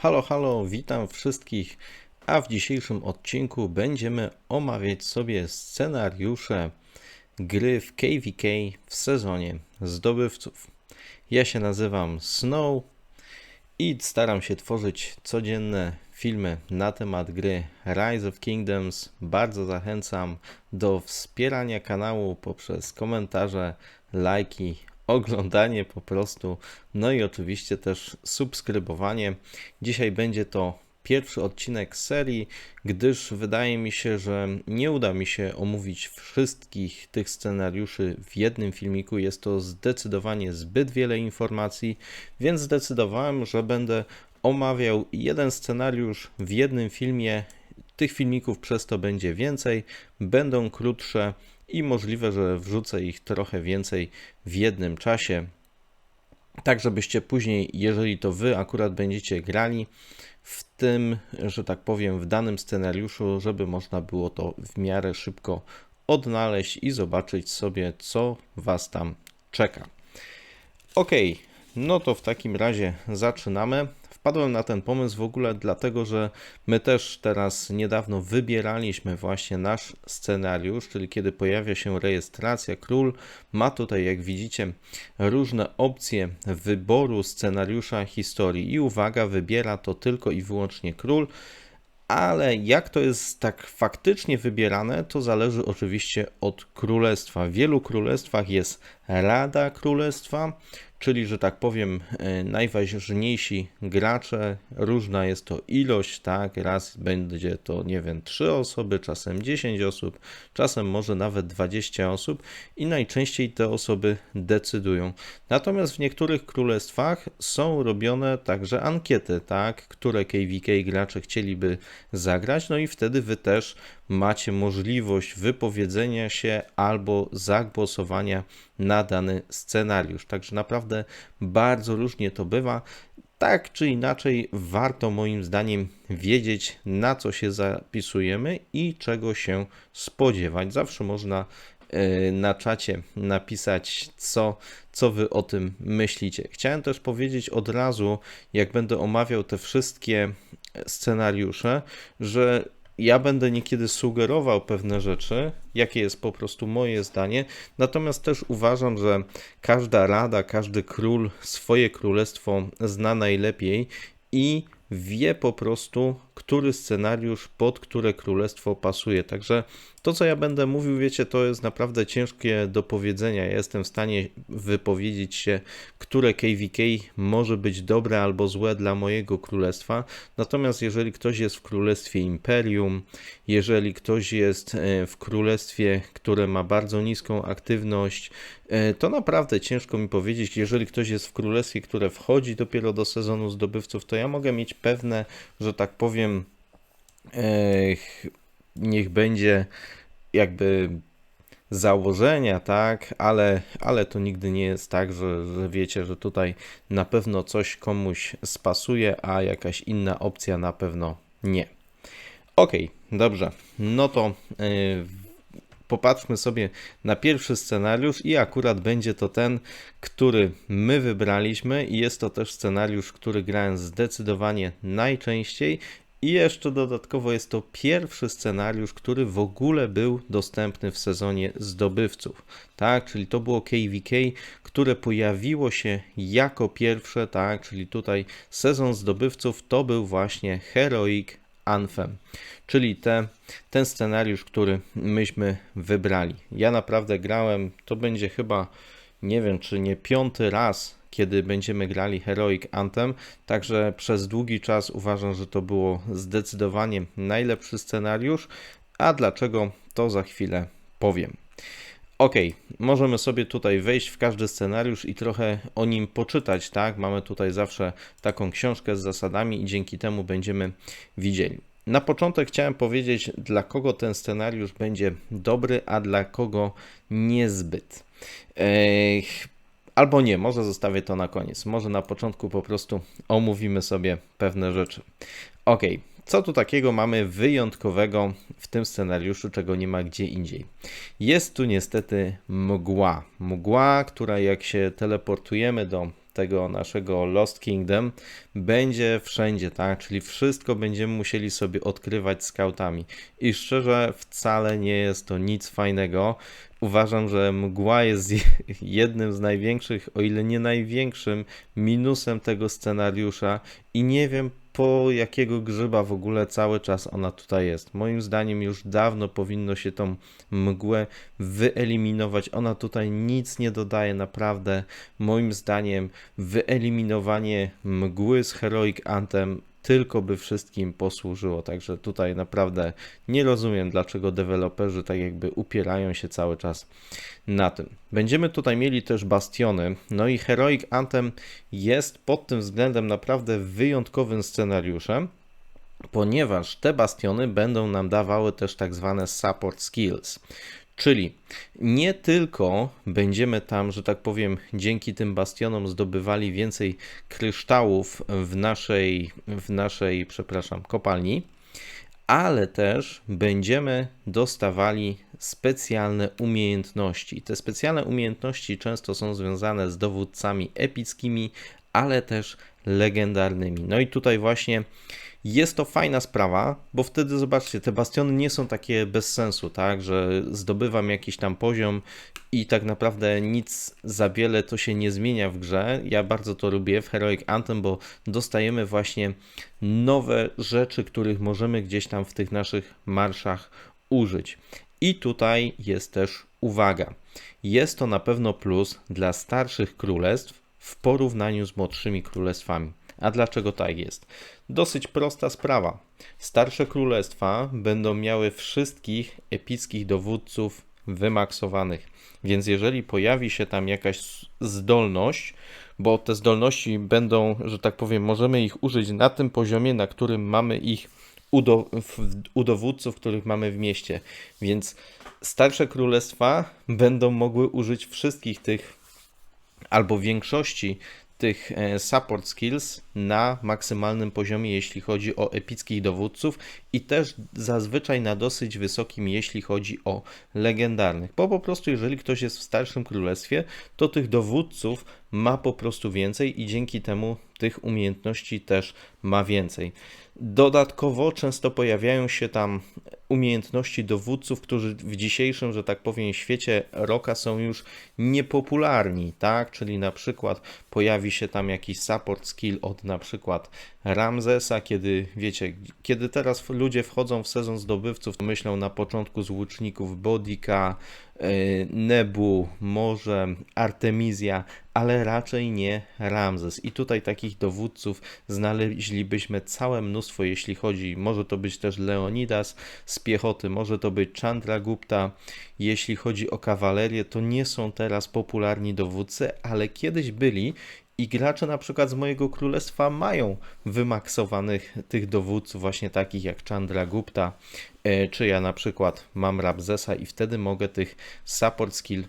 Halo, halo, witam wszystkich. A w dzisiejszym odcinku będziemy omawiać sobie scenariusze gry w KVK w sezonie zdobywców. Ja się nazywam Snow i staram się tworzyć codzienne filmy na temat gry Rise of Kingdoms. Bardzo zachęcam do wspierania kanału poprzez komentarze, lajki, oglądanie po prostu, no i oczywiście też subskrybowanie. Dzisiaj będzie to pierwszy odcinek serii, gdyż wydaje mi się, że nie uda mi się omówić wszystkich tych scenariuszy w jednym filmiku. Jest to zdecydowanie zbyt wiele informacji, więc zdecydowałem, że będę omawiał jeden scenariusz w jednym filmie. Tych filmików przez to będzie więcej, będą krótsze i możliwe, że wrzucę ich trochę więcej w jednym czasie. Tak, żebyście później, jeżeli to wy akurat będziecie grali w tym, że tak powiem, w danym scenariuszu, żeby można było to w miarę szybko odnaleźć i zobaczyć sobie, co was tam czeka. Ok, no to w takim razie zaczynamy. Wpadłem na ten pomysł w ogóle dlatego, że my też teraz niedawno wybieraliśmy właśnie nasz scenariusz, czyli kiedy pojawia się rejestracja, król ma tutaj, jak widzicie, różne opcje wyboru scenariusza historii i uwaga, wybiera to tylko i wyłącznie król ale jak to jest tak faktycznie wybierane, to zależy oczywiście od królestwa. W wielu królestwach jest Rada Królestwa, czyli że tak powiem e, najważniejsi gracze, różna jest to ilość, tak, raz będzie to nie wiem 3 osoby, czasem 10 osób, czasem może nawet 20 osób i najczęściej te osoby decydują. Natomiast w niektórych królestwach są robione także ankiety, tak, które KVK gracze chcieliby zagrać, no i wtedy wy też macie możliwość wypowiedzenia się albo zagłosowania na dany scenariusz. Także naprawdę bardzo różnie to bywa. Tak czy inaczej, warto moim zdaniem wiedzieć, na co się zapisujemy i czego się spodziewać. Zawsze można e, na czacie napisać, co, co wy o tym myślicie. Chciałem też powiedzieć od razu, jak będę omawiał te wszystkie scenariusze, że ja będę niekiedy sugerował pewne rzeczy, jakie jest po prostu moje zdanie, natomiast też uważam, że każda rada, każdy król swoje królestwo zna najlepiej i wie po prostu, który scenariusz pod które królestwo pasuje. Także to, co ja będę mówił, wiecie, to jest naprawdę ciężkie do powiedzenia. Ja jestem w stanie wypowiedzieć się, które KVK może być dobre albo złe dla mojego królestwa. Natomiast jeżeli ktoś jest w królestwie Imperium, jeżeli ktoś jest e, w królestwie, które ma bardzo niską aktywność, e, to naprawdę ciężko mi powiedzieć. Jeżeli ktoś jest w królestwie, które wchodzi dopiero do sezonu zdobywców, to ja mogę mieć pewne, że tak powiem, niech będzie jakby założenia, tak, ale, ale to nigdy nie jest tak, że, że wiecie, że tutaj na pewno coś komuś spasuje, a jakaś inna opcja na pewno nie. Ok, dobrze, no to yy, popatrzmy sobie na pierwszy scenariusz i akurat będzie to ten, który my wybraliśmy i jest to też scenariusz, który grałem zdecydowanie najczęściej i jeszcze dodatkowo jest to pierwszy scenariusz, który w ogóle był dostępny w sezonie zdobywców. Tak, czyli to było KVK, które pojawiło się jako pierwsze, tak, czyli tutaj sezon zdobywców to był właśnie Heroic Anthem, czyli te, ten scenariusz, który myśmy wybrali. Ja naprawdę grałem, to będzie chyba, nie wiem czy nie piąty raz kiedy będziemy grali Heroic Anthem, także przez długi czas uważam, że to było zdecydowanie najlepszy scenariusz, a dlaczego to za chwilę powiem. Ok, możemy sobie tutaj wejść w każdy scenariusz i trochę o nim poczytać, tak? Mamy tutaj zawsze taką książkę z zasadami i dzięki temu będziemy widzieli. Na początek chciałem powiedzieć, dla kogo ten scenariusz będzie dobry, a dla kogo niezbyt. Albo nie, może zostawię to na koniec. Może na początku po prostu omówimy sobie pewne rzeczy. Ok, co tu takiego mamy wyjątkowego w tym scenariuszu, czego nie ma gdzie indziej? Jest tu niestety mgła. Mgła, która jak się teleportujemy do tego naszego Lost Kingdom będzie wszędzie, tak? Czyli wszystko będziemy musieli sobie odkrywać scoutami. I szczerze, wcale nie jest to nic fajnego. Uważam, że mgła jest jednym z największych, o ile nie największym, minusem tego scenariusza i nie wiem po jakiego grzyba w ogóle cały czas ona tutaj jest. Moim zdaniem już dawno powinno się tą mgłę wyeliminować. Ona tutaj nic nie dodaje, naprawdę. Moim zdaniem wyeliminowanie mgły z Heroic Anthem tylko by wszystkim posłużyło. Także tutaj naprawdę nie rozumiem, dlaczego deweloperzy tak jakby upierają się cały czas na tym. Będziemy tutaj mieli też bastiony. No i Heroic Anthem jest pod tym względem naprawdę wyjątkowym scenariuszem ponieważ te bastiony będą nam dawały też tak zwane support skills. Czyli nie tylko będziemy tam, że tak powiem, dzięki tym bastionom zdobywali więcej kryształów w naszej, w naszej, przepraszam, kopalni, ale też będziemy dostawali specjalne umiejętności. Te specjalne umiejętności często są związane z dowódcami epickimi, ale też legendarnymi. No i tutaj właśnie jest to fajna sprawa, bo wtedy zobaczcie, te bastiony nie są takie bez sensu, tak, że zdobywam jakiś tam poziom i tak naprawdę nic za wiele to się nie zmienia w grze. Ja bardzo to lubię w Heroic Anthem, bo dostajemy właśnie nowe rzeczy, których możemy gdzieś tam w tych naszych marszach użyć. I tutaj jest też uwaga. Jest to na pewno plus dla starszych królestw w porównaniu z młodszymi królestwami. A dlaczego tak jest? Dosyć prosta sprawa. Starsze królestwa będą miały wszystkich epickich dowódców wymaksowanych. Więc jeżeli pojawi się tam jakaś zdolność, bo te zdolności będą, że tak powiem, możemy ich użyć na tym poziomie, na którym mamy ich u, do, u dowódców, których mamy w mieście. Więc starsze królestwa będą mogły użyć wszystkich tych albo większości tych e, support skills na maksymalnym poziomie, jeśli chodzi o epickich dowódców i też zazwyczaj na dosyć wysokim, jeśli chodzi o legendarnych. Bo po prostu, jeżeli ktoś jest w starszym królestwie, to tych dowódców ma po prostu więcej i dzięki temu tych umiejętności też ma więcej. Dodatkowo często pojawiają się tam umiejętności dowódców, którzy w dzisiejszym, że tak powiem, świecie roka są już niepopularni, tak? Czyli na przykład pojawi się tam jakiś support skill od na przykład Ramzesa, kiedy wiecie, kiedy teraz ludzie wchodzą w sezon zdobywców, myślą na początku z łuczników Bodika, e, Nebu, może Artemizja, ale raczej nie Ramzes. I tutaj takich dowódców znaleźlibyśmy całe mnóstwo, jeśli chodzi, może to być też Leonidas z piechoty, może to być Chandragupta. Jeśli chodzi o kawalerię, to nie są teraz popularni dowódcy, ale kiedyś byli i gracze na przykład z mojego królestwa mają wymaksowanych tych dowódców, właśnie takich jak Chandra Gupta, e, czy ja na przykład mam Rabzesa i wtedy mogę tych support skill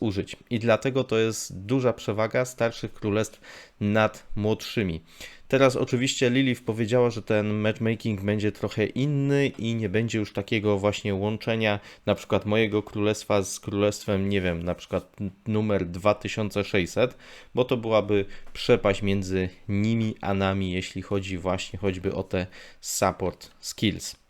użyć. I dlatego to jest duża przewaga starszych królestw nad młodszymi. Teraz oczywiście Lilith powiedziała, że ten matchmaking będzie trochę inny i nie będzie już takiego właśnie łączenia na przykład mojego królestwa z królestwem, nie wiem, na przykład numer 2600, bo to byłaby przepaść między nimi a nami, jeśli chodzi właśnie choćby o te support skills.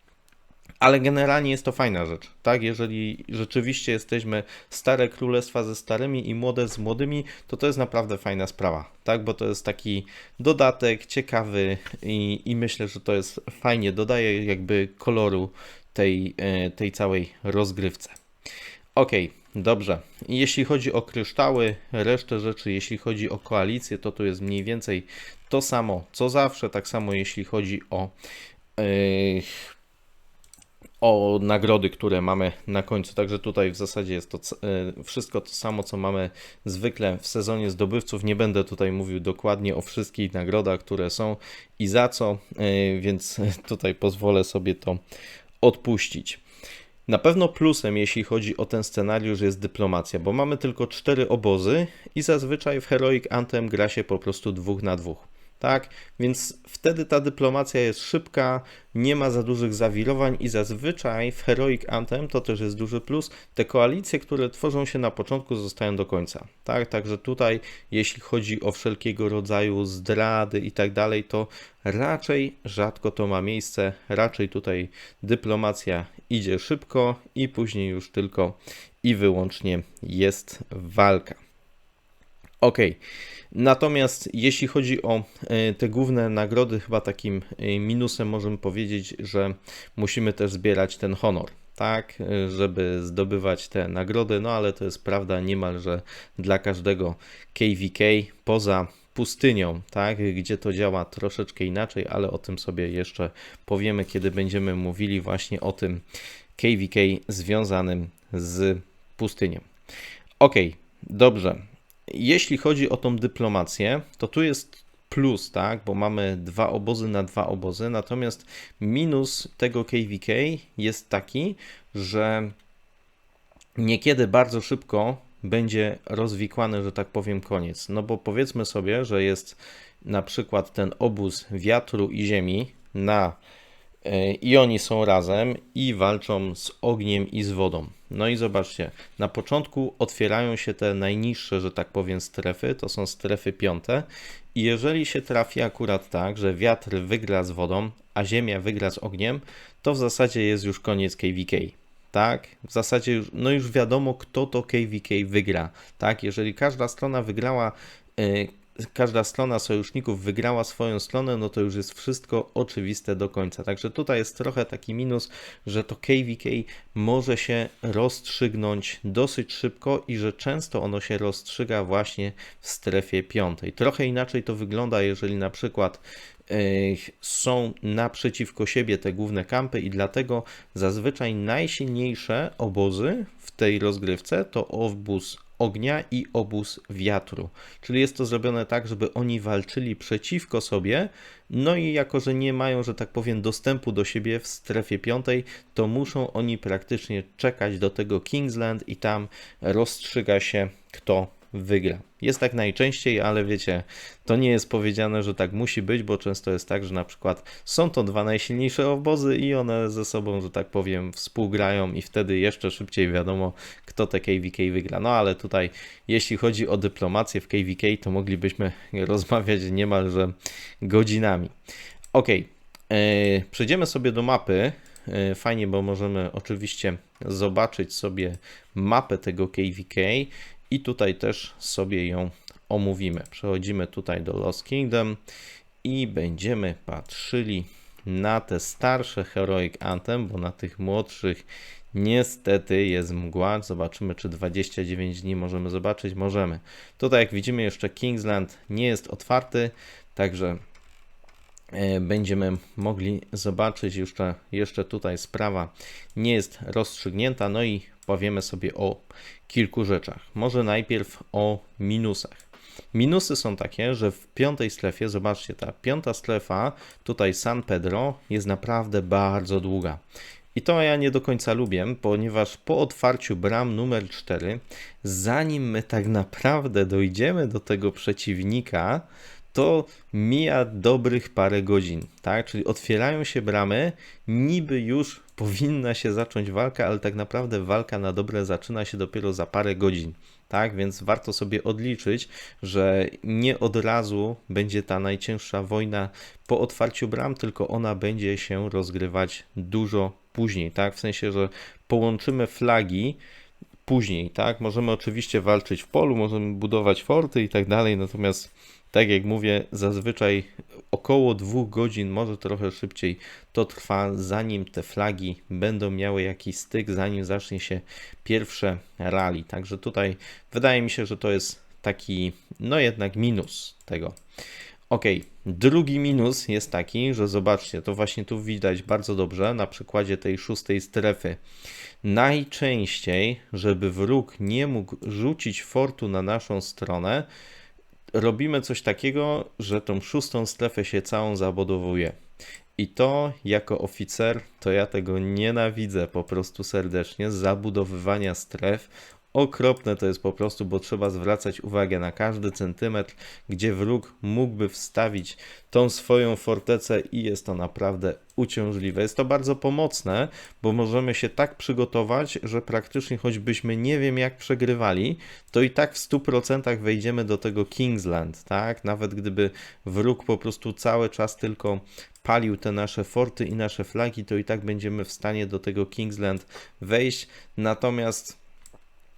Ale generalnie jest to fajna rzecz, tak? Jeżeli rzeczywiście jesteśmy stare królestwa ze starymi i młode z młodymi, to to jest naprawdę fajna sprawa, tak? Bo to jest taki dodatek ciekawy i, i myślę, że to jest fajnie, dodaje jakby koloru tej, e, tej całej rozgrywce. Ok, dobrze. Jeśli chodzi o kryształy, resztę rzeczy, jeśli chodzi o koalicję, to tu jest mniej więcej to samo co zawsze, tak samo jeśli chodzi o. Yy, o nagrody, które mamy na końcu. Także tutaj w zasadzie jest to e, wszystko to samo, co mamy zwykle w sezonie zdobywców. Nie będę tutaj mówił dokładnie o wszystkich nagrodach, które są i za co, e, więc tutaj pozwolę sobie to odpuścić. Na pewno plusem, jeśli chodzi o ten scenariusz, jest dyplomacja, bo mamy tylko cztery obozy i zazwyczaj w Heroic Anthem gra się po prostu dwóch na dwóch. Tak? Więc wtedy ta dyplomacja jest szybka, nie ma za dużych zawirowań i zazwyczaj w Heroic Anthem, to też jest duży plus, te koalicje, które tworzą się na początku zostają do końca, tak? Także tutaj, jeśli chodzi o wszelkiego rodzaju zdrady i tak dalej, to raczej rzadko to ma miejsce, raczej tutaj dyplomacja idzie szybko i później już tylko i wyłącznie jest walka. Ok. Natomiast jeśli chodzi o e, te główne nagrody, chyba takim e, minusem możemy powiedzieć, że musimy też zbierać ten honor, tak, e, żeby zdobywać te nagrody, no ale to jest prawda niemalże dla każdego KVK poza pustynią, tak, gdzie to działa troszeczkę inaczej, ale o tym sobie jeszcze powiemy, kiedy będziemy mówili właśnie o tym KVK związanym z pustynią. Ok, dobrze. Jeśli chodzi o tą dyplomację, to tu jest plus, tak, bo mamy dwa obozy na dwa obozy, natomiast minus tego KVK jest taki, że niekiedy bardzo szybko będzie rozwikłany, że tak powiem, koniec. No bo powiedzmy sobie, że jest na przykład ten obóz wiatru i ziemi na i oni są razem i walczą z ogniem i z wodą. No i zobaczcie, na początku otwierają się te najniższe, że tak powiem, strefy, to są strefy piąte. I jeżeli się trafi akurat tak, że wiatr wygra z wodą, a ziemia wygra z ogniem, to w zasadzie jest już koniec KVK. Tak, w zasadzie już, no już wiadomo, kto to KVK wygra. Tak, jeżeli każda strona wygrała e, każda strona sojuszników wygrała swoją stronę, no to już jest wszystko oczywiste do końca. Także tutaj jest trochę taki minus, że to KVK może się rozstrzygnąć dosyć szybko i że często ono się rozstrzyga właśnie w strefie piątej. Trochę inaczej to wygląda, jeżeli na przykład są naprzeciwko siebie te główne kampy i dlatego zazwyczaj najsilniejsze obozy w tej rozgrywce to obóz ognia i obóz wiatru. Czyli jest to zrobione tak, żeby oni walczyli przeciwko sobie, no i jako, że nie mają, że tak powiem, dostępu do siebie w strefie piątej, to muszą oni praktycznie czekać do tego Kingsland i tam rozstrzyga się, kto wygra. Jest tak najczęściej, ale wiecie, to nie jest powiedziane, że tak musi być, bo często jest tak, że na przykład są to dwa najsilniejsze obozy i one ze sobą, że tak powiem, współgrają i wtedy jeszcze szybciej wiadomo, kto te KVK wygra. No ale tutaj, jeśli chodzi o dyplomację w KVK, to moglibyśmy rozmawiać niemalże godzinami. Ok, yy, przejdziemy sobie do mapy. E, fajnie, bo możemy oczywiście zobaczyć sobie mapę tego KVK i tutaj też sobie ją omówimy. Przechodzimy tutaj do Lost Kingdom i będziemy patrzyli na te starsze Heroic Anthem, bo na tych młodszych niestety jest mgła. Zobaczymy, czy 29 dni możemy zobaczyć. Możemy. Tutaj, jak widzimy, jeszcze Kingsland nie jest otwarty, także będziemy mogli zobaczyć jeszcze, jeszcze tutaj sprawa nie jest rozstrzygnięta. No i powiemy sobie o kilku rzeczach. Może najpierw o minusach. Minusy są takie, że w piątej strefie, zobaczcie, ta piąta strefa, tutaj San Pedro, jest naprawdę bardzo długa. I to ja nie do końca lubię, ponieważ po otwarciu bram numer 4, zanim my tak naprawdę dojdziemy do tego przeciwnika, to mija dobrych parę godzin, tak? Czyli otwierają się bramy, niby już powinna się zacząć walka, ale tak naprawdę walka na dobre zaczyna się dopiero za parę godzin. Tak, więc warto sobie odliczyć, że nie od razu będzie ta najcięższa wojna po otwarciu bram, tylko ona będzie się rozgrywać dużo później, tak? W sensie, że połączymy flagi później, tak? Możemy oczywiście walczyć w polu, możemy budować forty i tak dalej, natomiast tak jak mówię, zazwyczaj około dwóch godzin, może trochę szybciej to trwa, zanim te flagi będą miały jakiś styk, zanim zacznie się pierwsze rally. Także tutaj wydaje mi się, że to jest taki, no jednak minus tego. Ok, drugi minus jest taki, że zobaczcie, to właśnie tu widać bardzo dobrze na przykładzie tej szóstej strefy. Najczęściej, żeby wróg nie mógł rzucić fortu na naszą stronę, robimy coś takiego, że tą szóstą strefę się całą zabudowuje. I to jako oficer, to ja tego nienawidzę po prostu serdecznie, zabudowywania stref okropne to jest po prostu, bo trzeba zwracać uwagę na każdy centymetr, gdzie wróg mógłby wstawić tą swoją fortecę i jest to naprawdę uciążliwe. Jest to bardzo pomocne, bo możemy się tak przygotować, że praktycznie choćbyśmy nie wiem jak przegrywali, to i tak w 100% wejdziemy do tego Kingsland, tak? Nawet gdyby wróg po prostu cały czas tylko palił te nasze forty i nasze flagi, to i tak będziemy w stanie do tego Kingsland wejść. Natomiast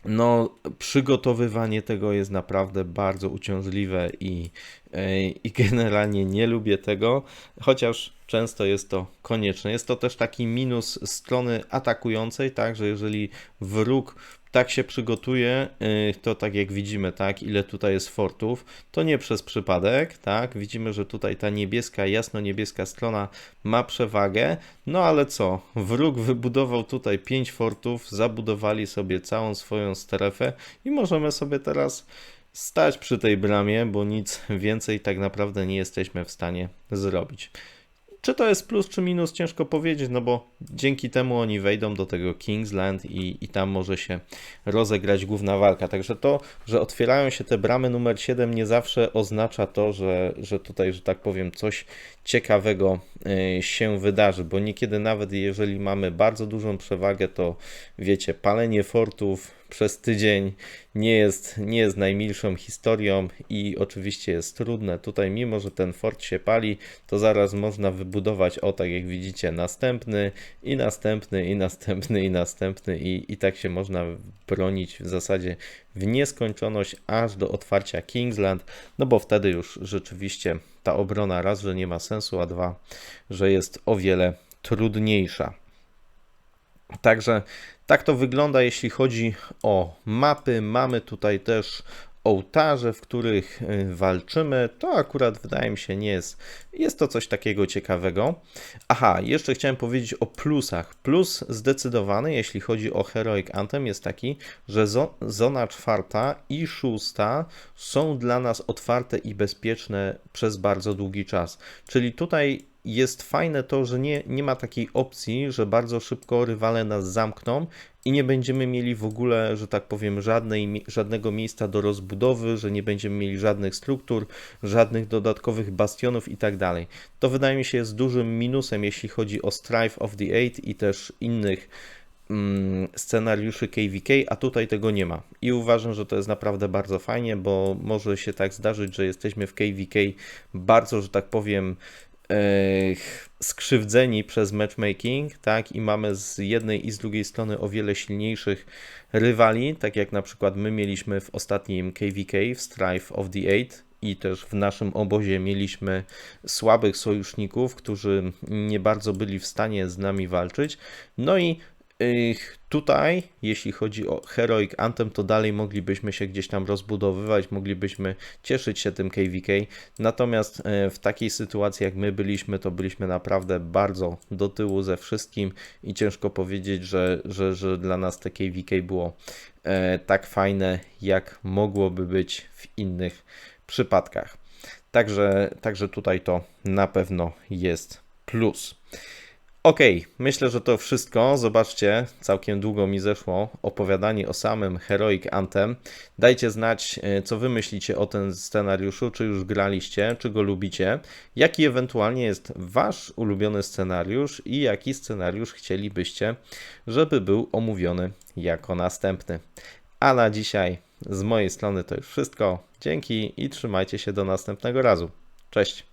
no, przygotowywanie tego jest naprawdę bardzo uciążliwe i, e, i generalnie nie lubię tego, chociaż często jest to konieczne. Jest to też taki minus strony atakującej, tak, że jeżeli wróg tak się przygotuje, y, to tak jak widzimy, tak, ile tutaj jest fortów, to nie przez przypadek, tak, widzimy, że tutaj ta niebieska, jasno-niebieska strona ma przewagę, no ale co, wróg wybudował tutaj 5 fortów, zabudowali sobie całą swoją strefę i możemy sobie teraz stać przy tej bramie, bo nic więcej tak naprawdę nie jesteśmy w stanie zrobić. Czy to jest plus czy minus, ciężko powiedzieć, no bo dzięki temu oni wejdą do tego Kingsland i, i tam może się rozegrać główna walka. Także to, że otwierają się te bramy numer 7 nie zawsze oznacza to, że, że tutaj, że tak powiem, coś ciekawego y, się wydarzy, bo niekiedy nawet jeżeli mamy bardzo dużą przewagę, to wiecie, palenie fortów, przez tydzień nie jest, nie jest najmilszą historią i oczywiście jest trudne. Tutaj, mimo że ten fort się pali, to zaraz można wybudować, o tak jak widzicie, następny i następny i następny i następny i, i tak się można bronić w zasadzie w nieskończoność aż do otwarcia Kingsland, no bo wtedy już rzeczywiście ta obrona raz, że nie ma sensu, a dwa, że jest o wiele trudniejsza. Także tak to wygląda, jeśli chodzi o mapy. Mamy tutaj też ołtarze, w których y, walczymy. To akurat wydaje mi się nie jest. Jest to coś takiego ciekawego. Aha, jeszcze chciałem powiedzieć o plusach. Plus zdecydowany, jeśli chodzi o Heroic Anthem, jest taki, że zona czwarta i szósta są dla nas otwarte i bezpieczne przez bardzo długi czas. Czyli tutaj jest fajne to, że nie, nie ma takiej opcji, że bardzo szybko rywale nas zamkną i nie będziemy mieli w ogóle, że tak powiem, żadnej, żadnego miejsca do rozbudowy, że nie będziemy mieli żadnych struktur, żadnych dodatkowych bastionów i tak dalej. To wydaje mi się jest dużym minusem, jeśli chodzi o Strife of the Eight i też innych mm, scenariuszy KVK, a tutaj tego nie ma. I uważam, że to jest naprawdę bardzo fajnie, bo może się tak zdarzyć, że jesteśmy w KVK bardzo, że tak powiem, skrzywdzeni przez matchmaking, tak, i mamy z jednej i z drugiej strony o wiele silniejszych rywali, tak jak na przykład my mieliśmy w ostatnim KVK, w Strife of the Eight, i też w naszym obozie mieliśmy słabych sojuszników, którzy nie bardzo byli w stanie z nami walczyć. No i Tutaj, jeśli chodzi o Heroic Anthem, to dalej moglibyśmy się gdzieś tam rozbudowywać, moglibyśmy cieszyć się tym KVK. Natomiast e, w takiej sytuacji, jak my byliśmy, to byliśmy naprawdę bardzo do tyłu ze wszystkim i ciężko powiedzieć, że, że, że dla nas te KVK było e, tak fajne, jak mogłoby być w innych przypadkach. Także, także tutaj to na pewno jest plus. Ok, myślę, że to wszystko. Zobaczcie, całkiem długo mi zeszło opowiadanie o samym Heroic Anthem. Dajcie znać, e, co wy myślicie o tym scenariuszu, czy już graliście, czy go lubicie, jaki ewentualnie jest wasz ulubiony scenariusz i jaki scenariusz chcielibyście, żeby był omówiony jako następny. A na dzisiaj z mojej strony to już wszystko. Dzięki i trzymajcie się do następnego razu. Cześć!